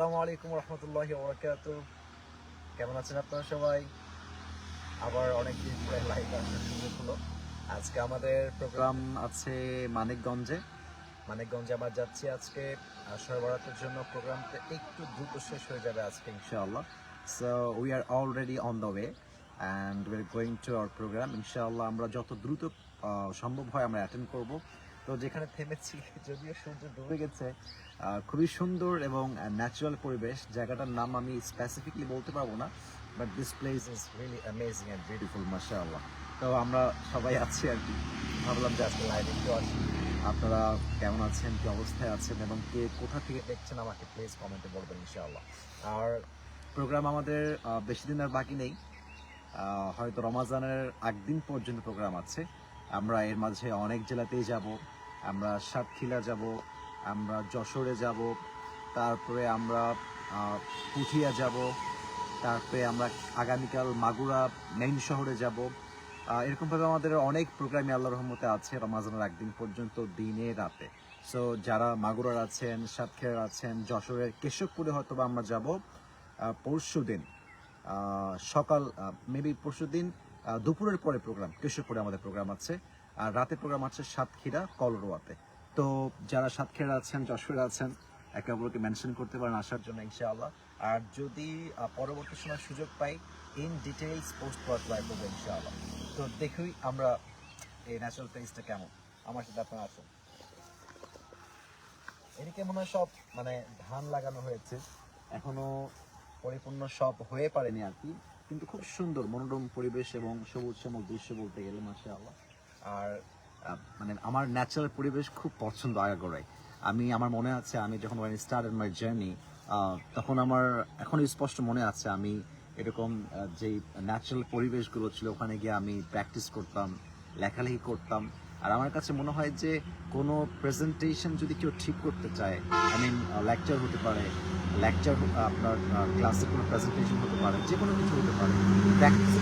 আসসালামু আলাইকুম রহমতুল্লাহি ওবরাকাত কেমন আছেন আপনারা সবাই? আবার অনেক পরে হলো। আজকে আমাদের প্রোগ্রাম আছে মানিকগঞ্জে। মানিকগঞ্জে আমরা যাচ্ছি আজকে। আশয় বরাতের জন্য প্রোগ্রামটা একটু দ্রুত শেষ হয়ে যাবে আজকে, ইনশাআল্লাহ। So we are already on the way and we are going to our program ইনশাআল্লাহ আমরা যত দ্রুত সম্ভব হয় আমরা অ্যাটেন্ড করব। তো যেখানে থেমেছি, যদিও সূর্য ডুবে গেছে খুবই সুন্দর এবং ন্যাচারাল পরিবেশ। জায়গাটার নাম আমি স্পেসিফিকলি বলতে পারব না but this place is really amazing and beautiful মাশাআল্লাহ। তো আমরা সবাই আছি আর কি। ভাবলাম যে আজকে লাইভ একটু আসি। আপনারা কেমন আছেন, কি অবস্থায় আছেন এবং কে কোথা থেকে দেখছেন আমাকে প্লিজ কমেন্টে বলবেন, ইনশাআল্লাহ। আর প্রোগ্রাম আমাদের বেশি দিন আর বাকি নেই। হয়তো রমাজানের একদিন পর্যন্ত প্রোগ্রাম আছে। আমরা এর মাঝে অনেক জেলাতেই যাব। আমরা সাতক্ষীরা যাব, আমরা যশোরে যাব, তারপরে আমরা পুঠিয়া যাব, তারপরে আমরা আগামীকাল মাগুরা মেইন শহরে যাব। এরকমভাবে আমাদের অনেক প্রোগ্রামই আল্লাহ রহমতে আছে রমাজানের একদিন পর্যন্ত দিনে রাতে। সো যারা মাগুরার আছেন, সাতক্ষীরার আছেন, যশোরের কেশবপুরে হয়তো বা আমরা যাব পরশু দিন। সকাল মেবি পরশু দিন দুপুরের পরে প্রোগ্রাম, কেশবপুরে আমাদের প্রোগ্রাম আছে। আর রাতে প্রোগ্রাম আছে সাতক্ষীরা, কলরোয়াতে। তো যারা সাতক্ষীরা আছেন, যশোরে আছেন, একে অপরকে মেনশন করতে পারেন আসার জন্য, ইনশাআল্লাহ। আর যদি পরবর্তী সময় সুযোগ পাই ইন ডিটেইলস পোস্ট করা ট্রাই ইনশাআল্লাহ। তো দেখুই আমরা এই ন্যাচারাল প্লেসটা কেমন। আমার সাথে আপনারা আছেন এদিকে মনে হয় সব মানে ধান লাগানো হয়েছে। এখনও পরিপূর্ণ সব হয়ে পারেনি আর কি। কিন্তু খুব সুন্দর মনোরম পরিবেশ এবং সবুজ শ্যামল দৃশ্য বলতে গেলে, মাশাআল্লাহ। আর মানে আমার ন্যাচারাল পরিবেশ খুব পছন্দ আগাগোড়াই। আমি, আমার মনে আছে, আমি যখন ওয়ান স্টার্ট মাই জার্নি তখন আমার, এখন স্পষ্ট মনে আছে, আমি এরকম যেই ন্যাচারাল পরিবেশগুলো ছিল, ওখানে গিয়ে আমি প্র্যাকটিস করতাম, লেখালেখি করতাম। আর আমার কাছে মনে হয় যে, কোনো প্রেজেন্টেশন যদি কেউ ঠিক করতে চায় আই মিন লেকচার হতে পারে লেকচার আপনার ক্লাসে কোনো প্রেজেন্টেশন হতে পারে যে কোনো কিছু হতে পারে প্র্যাকটিস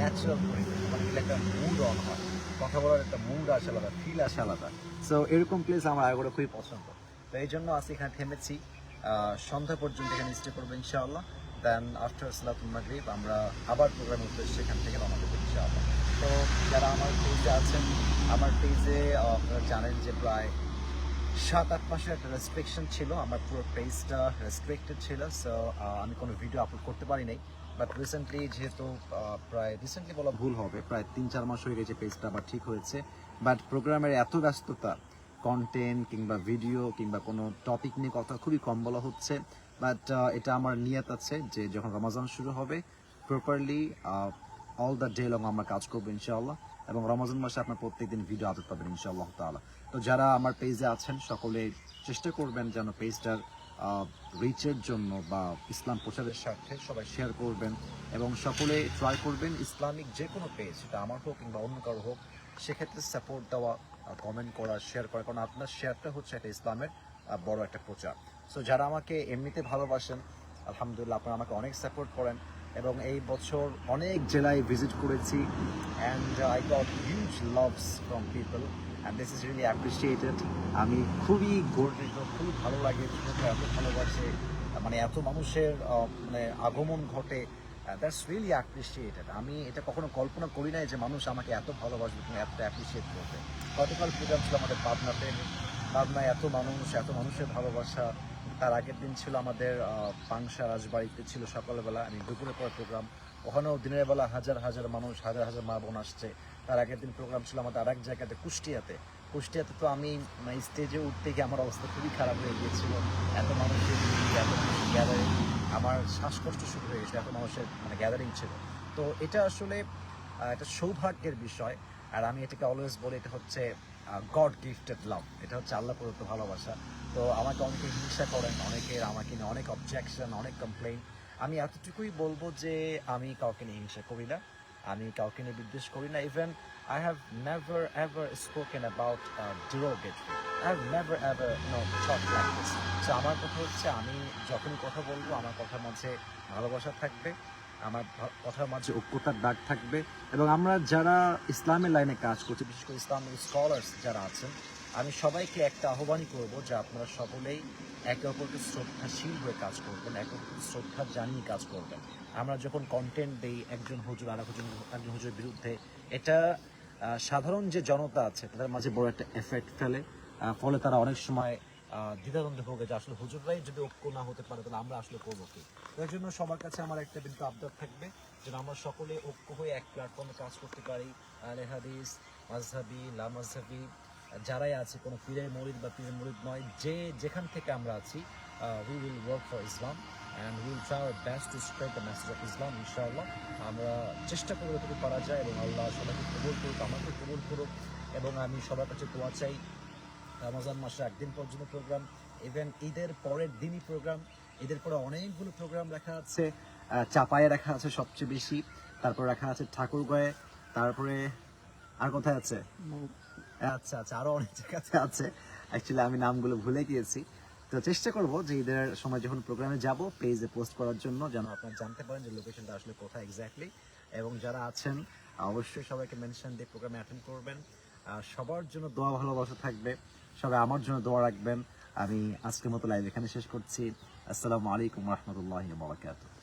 ন্যাচারাল পরিবেশ। মানে একটা মুড অন হয়। কথা বলার একটা মুড আসে আলাদা ফিল আসে আলাদা। সো এরকম প্লেস আমার আগে খুবই পছন্দ। তো এই জন্য আজকে এখানে থেমেছি। সন্ধ্যা পর্যন্ত এখানে স্টে করব ইনশাআল্লাহ। দেন আফটার সালাতুল মাগরিব আমরা আবার প্রোগ্রাম উদ্দেশ্যে এখান থেকে রওনা ইনশাআল্লাহ। তো যারা আমার পেজে আছেন, আমার পেজে আপনারা জানেন যে প্রায় সাত, আট মাসের একটা রেস্ট্রিকশন ছিল। আমার পুরো পেজটা রেস্ট্রিক্টেড ছিল। সো আমি কোনো ভিডিও আপলোড করতে পারি নাই বাট রিসেন্টলি যেহেতু প্রায় রিসেন্টলি বলা ভুল হবে, প্রায় তিন, চার মাস হয়ে গেছে পেজটা আবার ঠিক হয়েছে। বাট প্রোগ্রামের এত ব্যস্ততা কন্টেন্ট কিংবা ভিডিও কিংবা কোনো টপিক নিয়ে কথা খুবই কম বলা হচ্ছে। বাট এটা আমার নিয়ত আছে যে যখন রমাজান শুরু হবে properly all the day long আমরা কাজ করব ইনশাআল্লাহ। এবং রমজান মাসে আপনার প্রত্যেকদিন ভিডিও আপলোড পাবেন ইনশাআল্লাহ তো যারা আমার পেজে আছেন, সকলে চেষ্টা করবেন যেন পেজটার রিচের জন্য বা ইসলাম প্রচারের স্বার্থে সবাই শেয়ার করবেন এবং সকলে ট্রাই করবেন ইসলামিক যে কোনো পেজ সেটা আমার হোক কিংবা অন্য কারও হোক, সেক্ষেত্রে সাপোর্ট দেওয়া কমেন্ট করা শেয়ার করা, কারণ আপনার শেয়ারটা হচ্ছে একটা ইসলামের বড় একটা প্রচার। সো যারা আমাকে এমনিতে ভালোবাসেন, আলহামদুলিল্লাহ আপনারা আমাকে অনেক সাপোর্ট করেন এবং এই বছর অনেক জেলায় ভিজিট করেছি and I got huge loves from people and this is really appreciated আমি খুবই গর্বিত, খুবই ভালো লাগে এত ভালোবাসে। মানে এত মানুষের মানে আগমন ঘটে। দ্যাটস রিয়েলি অ্যাপ্রিসিয়েটেড আমি এটা কখনো কল্পনা করি নাই যে মানুষ আমাকে এত ভালোবাসবে তুমি এত অ্যাপ্রিসিয়েট করবে। গতকাল প্রোগ্রাম ছিল আমাদের পাবনাতে। পাবনায় এত মানুষ, এত মানুষের ভালোবাসা। তার আগের দিন ছিল আমাদের পাংশা রাজবাড়িতে ছিল সকালবেলা। আমি দুপুরের পর প্রোগ্রাম ওখানেও দিনের বেলা হাজার হাজার মানুষ, হাজার হাজার মা বোন আসছে। তার আগের দিন প্রোগ্রাম ছিল আমাদের আর এক জায়গাতে, কুষ্টিয়াতে। কুষ্টিয়াতে তো আমি মানে স্টেজে উঠতে গিয়ে আমার অবস্থা খুবই খারাপ হয়ে গিয়েছিল। এত মানুষের এত গ্যাদারিং আমার শ্বাসকষ্ট শুরু হয়ে গেছে এত মানুষের মানে গ্যাদারিং ছিল। তো এটা আসলে একটা সৌভাগ্যের বিষয়। আর আমি এটাকে অলওয়েজ বলি, এটা হচ্ছে গড গিফটেড লাভ এটা হচ্ছে আল্লাহ প্রদত্ত ভালোবাসা। তো আমাকে অনেকে হিংসা করেন, অনেকের আমাকে নিয়ে অনেক অবজেকশন অনেক কমপ্লেন আমি এতটুকুই বলব যে, আমি কাউকে নিয়ে হিংসা করি না। আমি কাউকে নিয়ে বিদ্বেষ করি না even I have never ever spoken about derogatory I have ever know so আমার কথা হচ্ছে, আমি যখনই কথা বলব, আমার কথার মাঝে ভালোবাসা থাকবে, আমার কথার মাঝে ঐক্যতার দাগ থাকবে, এবং আমরা যারা ইসলামের লাইনে কাজ করছি, বিশেষ করে ইসলামিক স্কলার্স যারা আছেন, আমি সবাইকে একটা আহ্বানই করব যে আপনারা সকলেই একে অপরকে শ্রদ্ধাশীল হয়ে কাজ করবেন, একে অপরকে শ্রদ্ধা জানিয়ে কাজ করবেন। আমরা যখন কন্টেন্ট দেই, একজন হুজুর আর একজন একজন হুজুরের বিরুদ্ধে, এটা সাধারণ যে জনতা আছে, তাদের মাঝে বড় একটা এফেক্ট ফেলে। ফলে তারা অনেক সময় দ্বিধাদ্বন্দ্বে ভোগে যে আসলে হুজুররাই যদি ঐক্য না হতে পারে, তাহলে আমরা আসলে করব কি? এর জন্য সবার কাছে আমার একটা কিন্তু আবদার থাকবে, যেন আমরা সকলে ঐক্য হয়ে এক প্ল্যাটফর্মে কাজ করতে পারি। আলে হাদিস মাজহাবি লামাজহাবি যারাই আছে, কোনো পীরের মরিদ বা পীরের মরিদ নয়, যে যেখান থেকে আমরা আছি we will work for Islam and will try our best to spread the message of Islam ইনশাআল্লাহ আমরা চেষ্টা করব যতটুকু পারা যায় এবং আল্লাহ সবাইকে কবুল করুক আমাকে কবুল করুক এবং আমি সবার কাছে দোয়া চাই। রমজান মাসে একদিন পর্যন্ত প্রোগ্রাম ইভেন ঈদের পরের দিনই প্রোগ্রাম ঈদের পরে অনেকগুলো প্রোগ্রাম রাখা আছে চাপায়ে রাখা আছে সবচেয়ে বেশি, তারপর রাখা আছে ঠাকুরগাঁয়ে, তারপরে আর কোথায় আছে? আচ্ছা আচ্ছা আরও অনেক জায়গাতে আছে। অ্যাকচুয়ালি আমি নামগুলো ভুলে গিয়েছি। তো চেষ্টা করব যে ঈদের সময় যখন প্রোগ্রামে যাব পেজে পোস্ট করার জন্য যেন আপনারা জানতে পারেন যে লোকেশনটা আসলে কোথায় এক্স্যাক্টলি এবং যারা আছেন, অবশ্যই সবাইকে মেনশন দিয়ে প্রোগ্রামে অ্যাটেন্ড করবেন। সবার জন্য দোয়া ভালোবাসা থাকবে। সবাই আমার জন্য দোয়া রাখবেন। আমি আজকের মতো লাইভ এখানে শেষ করছি। আসসালামু আলাইকুম রহমতুল্লাহ বারাকাতুহ।